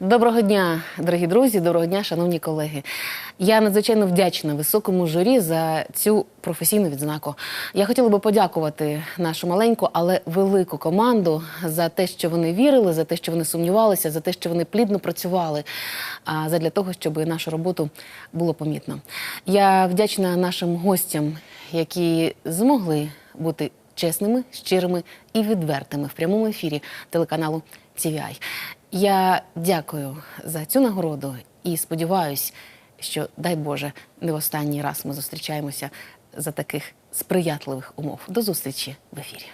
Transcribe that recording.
Доброго дня, дорогі друзі, доброго дня, шановні колеги. Я надзвичайно вдячна високому журі за цю професійну відзнаку. Я хотіла би подякувати нашу маленьку, але велику команду за те, що вони вірили, за те, що вони сумнівалися, за те, що вони плідно працювали, задля того, щоб нашу роботу було помітно. Я вдячна нашим гостям, які змогли бути чесними, щирими і відвертими в прямому ефірі телеканалу TVI. Я дякую за цю нагороду і сподіваюсь, що дай Боже, не в останній раз ми зустрічаємося за таких сприятливих умов. До зустрічі в ефірі.